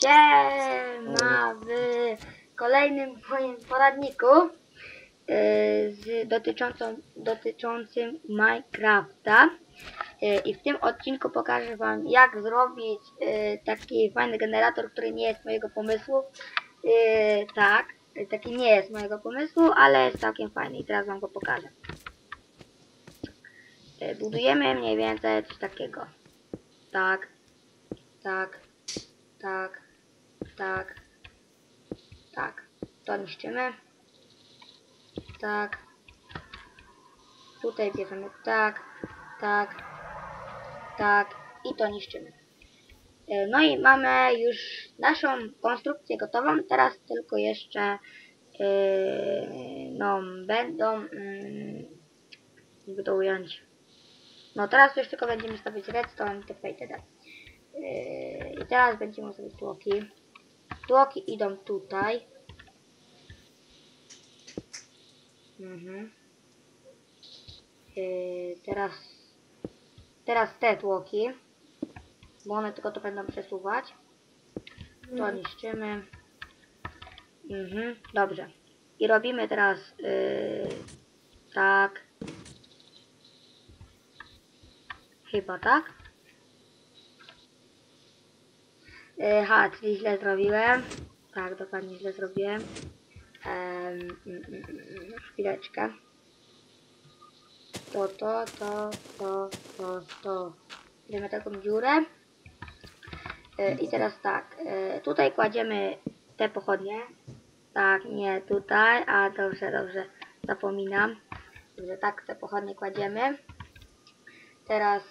Siema w kolejnym moim poradniku y, z dotyczącą, dotyczącym Minecrafta. Y, I w tym odcinku pokażę Wam jak zrobić y, taki fajny generator, który nie jest mojego pomysłu. Tak, taki nie jest mojego pomysłu, ale jest całkiem fajny i teraz Wam go pokażę. Budujemy mniej więcej coś takiego. Tak, tak, tak, tak, tak. To niszczymy. Tak. Tutaj bierzemy tak, tak, tak i to niszczymy. E, No i mamy już naszą konstrukcję gotową. Teraz tylko jeszcze yy, no będą mm, jakby to ująć. No teraz już tylko będziemy stawiać redstone itp. itd. Yy, I teraz będziemy sobie tłoki. Tłoki idą tutaj. Mhm. Yy, teraz, teraz te tłoki, bo one tylko to będą przesuwać. To niszczymy. Mhm, dobrze. I robimy teraz yy, tak. Chyba tak. Yy, ha, czyli źle zrobiłem. Tak, dokładnie źle zrobiłem. Em, mm, chwileczkę. To, to, to, to, to, to. Taką dziurę. Yy, I teraz tak. Yy, tutaj kładziemy te pochodnie. Tak, nie tutaj. A dobrze, dobrze. Zapominam. Dobrze, tak te pochodnie kładziemy. Teraz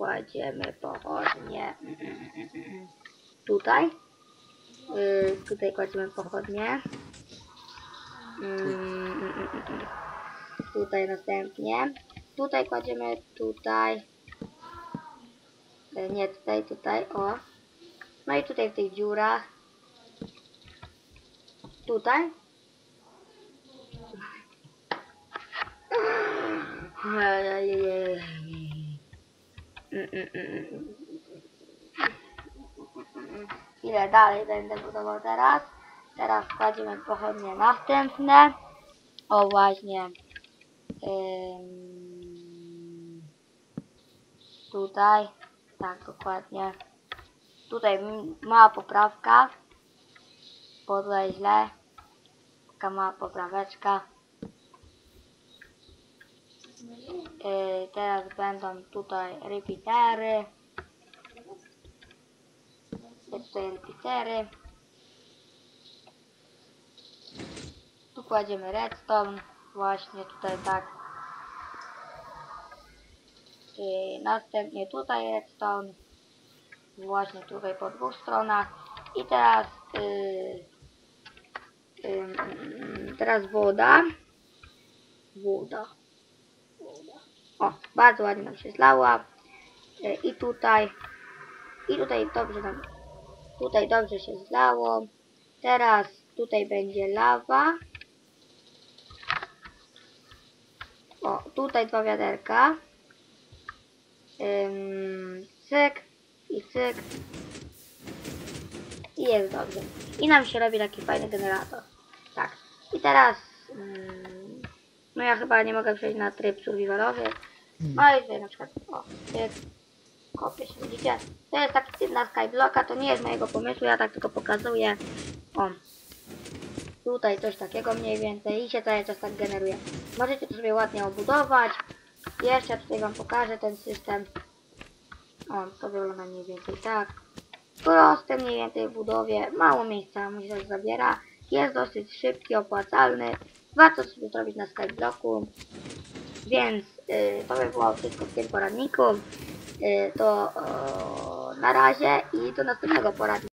kładziemy pochodnie tutaj. Yy, tutaj kładziemy pochodnie. Mm. Tutaj następnie. Tutaj kładziemy tutaj. Yy, nie tutaj, tutaj, o. No i tutaj w tych dziurach. Tutaj. Ile dalej będę budował teraz? Teraz kładziemy pochodnie następne. O właśnie. Tutaj. Tak, dokładnie. Tutaj mała poprawka. Bo tutaj źle. Taka mała popraweczka. Yy, teraz będą tutaj repeatery. Tutaj repeatery. Tu kładziemy redstone. Właśnie tutaj tak. Yy, następnie tutaj redstone. Właśnie tutaj po dwóch stronach. I teraz yy, yy, teraz woda. Woda. O, bardzo ładnie nam się zlała. E, I tutaj. I tutaj dobrze nam. Tutaj dobrze się zlało. Teraz tutaj będzie lawa. O, tutaj dwa wiaderka. Cyk i cyk. I jest dobrze. I nam się robi taki fajny generator. Tak. I teraz. no ja chyba nie mogę przejść na tryb survivalowy. No i tutaj na przykład, o, jest, kopię się, widzicie? To jest taki na skyblocka, to nie jest mojego pomysłu, ja tak tylko pokazuję. O, tutaj coś takiego mniej więcej i się cały czas tak generuje. Możecie to sobie ładnie obudować. Jeszcze tutaj wam pokażę ten system. O, to wygląda mniej więcej tak. Proste mniej więcej w budowie, mało miejsca mu się zabiera. Jest dosyć szybki, opłacalny. Warto sobie zrobić na skyblocku. Więc y, to by było wszystko w tym poradniku. Y, to o, na razie i do następnego poradnika.